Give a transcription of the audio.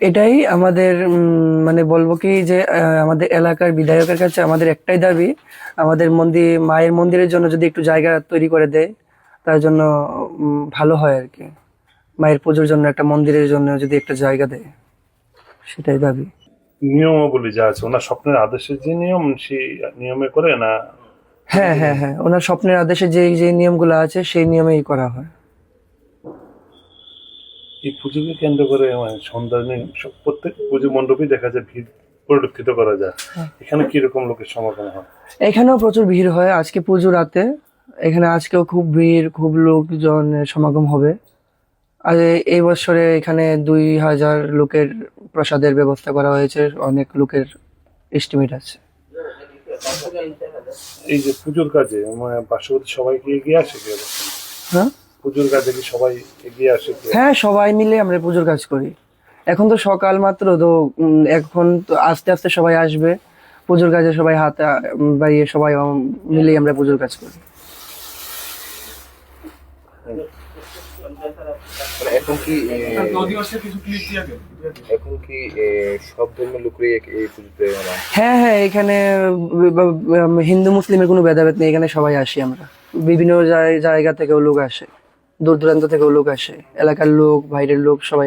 এটাই আমাদের মানে বলব কি যে আমাদের এলাকার বিধায়কের কাছে আমাদের একটাই দাবি আমাদের মন্দির মায়ের মন্দিরের জন্য যদি একটু জায়গা তৈরি করে দেয় তার জন্য ভালো হয় আর কি। মায়ের পুজোর জন্য একটা মন্দিরের জন্য যদি একটা জায়গা দেয় সেটাই দাবি। নিয়মাবলী যা আছে ওনার স্বপ্নের আদেশের যে নিয়ম সেই নিয়মে করে না? হ্যাঁ হ্যাঁ হ্যাঁ ওনার স্বপ্নের আদেশে যে যে নিয়মগুলো আছে সেই নিয়মেই করা হয়। এই পুজোকে কেন্দ্র করে মানে সন্ধ্যা নেই সব- প্রত্যেক পুজো মণ্ডপেই দেখা যায় ভিড় পরিলক্ষিত করা যায়। এখানে কীরকম লোকের সমাগম হয়? এখানেও প্রচুর ভিড় হয় আজকে পুজো রাতে। এখানে আজকেও খুব ভিড় খুব লোকজনের সমাগম হবে। আর এই বছরে এখানে দুই হাজার লোকের প্রসাদের ব্যবস্থা করা হয়েছে অনেক লোকের এস্টিমেট আছে। এই যে পুজোর কাজে মানে পার্শ্ববর্তী সবাই কি এগিয়ে আসে হ্যাঁ? পুজোর কাজে কি সবাই এগিয়ে আসে হ্যাঁ সবাই মিলে আমরা পুজোর কাজ করি। এখন তো সকাল মাত্র তো এখন তো আস্তে আস্তে সবাই আসবে। পুজোর কাজে সবাই হাত বাড়িয়ে সবাই মিলেই আমরা পুজোর কাজ করি। মানে এখন কি এখন কি সব ধর্মের লোকরাই এই পুজোতে মানে? হ্যাঁ হ্যাঁ এখানে হিন্দু মুসলিমের কোনো ভেদাভেদ নেই এখানে সবাই আসি আমরা। বিভিন্ন জায়- জায়গা থেকেও লোক আসে। দূর দূরান্ত থেকেও লোক আসে এলাকার লোক বাইরের লোক সবাই